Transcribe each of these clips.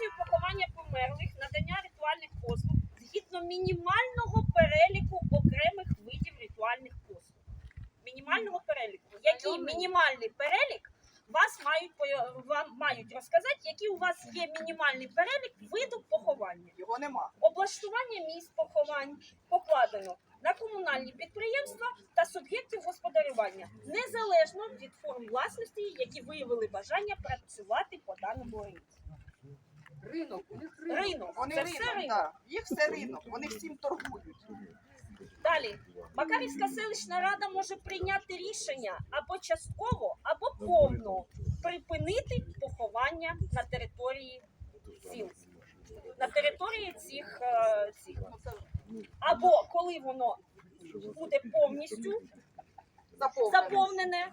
організацію поховання померлих, надання ритуальних послуг згідно мінімального переліку окремих видів ритуальних послуг. Мінімального переліку. Який мінімальний перелік вас мають вам мають розказати, який у вас є мінімальний перелік виду поховання. Його нема. Облаштування місць поховань покладено на комунальні підприємства та суб'єктів господарювання, незалежно від форм власності, які виявили бажання працювати по даному орієнту. Ринок, у них ринок. Ринок Вони це все ринок, ринок. да. їх все ринок, вони всім торгують. Далі Макарівська селищна рада може прийняти рішення або частково, або повно припинити поховання на території сіл, на території цих, е, цих. Або коли воно буде повністю заповнене,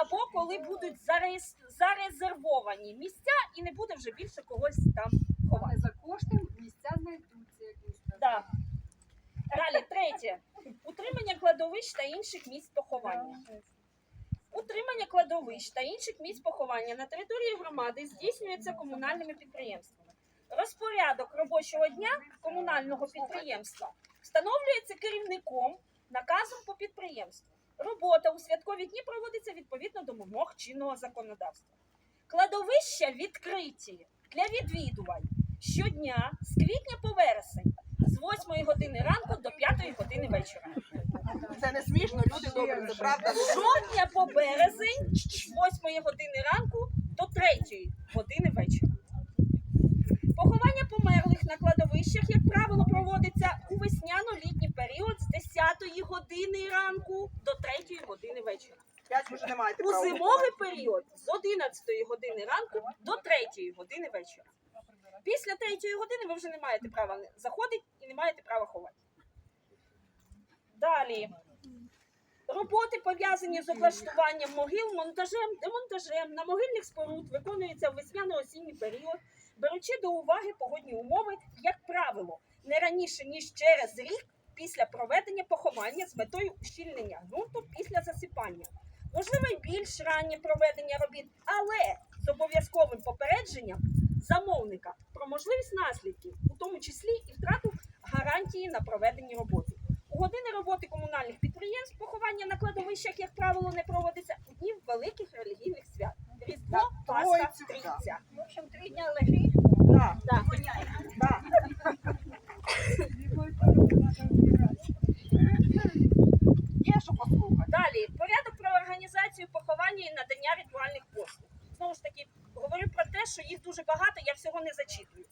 або коли будуть зарезервовані місця і не буде вже більше когось там ховати. За кошти місця знайдуться якісь. Да. Далі, третє. Утримання кладовищ та інших місць поховання. Утримання кладовищ та інших місць поховання на території громади здійснюється комунальними підприємствами. Розпорядок робочого дня комунального підприємства встановлюється керівником наказом по підприємству. Робота у святкові дні проводиться відповідно до вимог чинного законодавства. Кладовища відкриті для відвідувань щодня з квітня по вересень з 8 години ранку до 5 години вечора. Це не смішно, люди добрі, це правда. З жовтня по березень з 8 години ранку до 3 години вечора. Поховання померлих на кладовищах, як правило, проводиться у весняно-літній 9 години ранку до 3 години вечора. У зимовий період з 11 години ранку до 3 години вечора. Після 3 години ви вже не маєте права заходити і не маєте права ховати. Далі. Роботи пов'язані з облаштуванням могил, монтажем, демонтажем на могильних споруд виконується в весняно-осінній період, беручи до уваги погодні умови, як правило, не раніше ніж через рік після проведення поховання з метою ущільнення ґрунту після засипання. Можливо, й більш раннє проведення робіт, але з обов'язковим попередженням замовника про можливість наслідків, у тому числі і втрату гарантії на проведення роботи. У години роботи комунальних підприємств поховання на кладовищах, як правило, не проводиться у днів великих релігійних свят. Різдво, Пасха, Трійця. В общем, три дня лежить, Да. да. Є що послухати. Далі порядок про організацію і надання ритуальних послуг. Знову ж таки, говорю про те, що їх дуже багато, я всього не зачитую.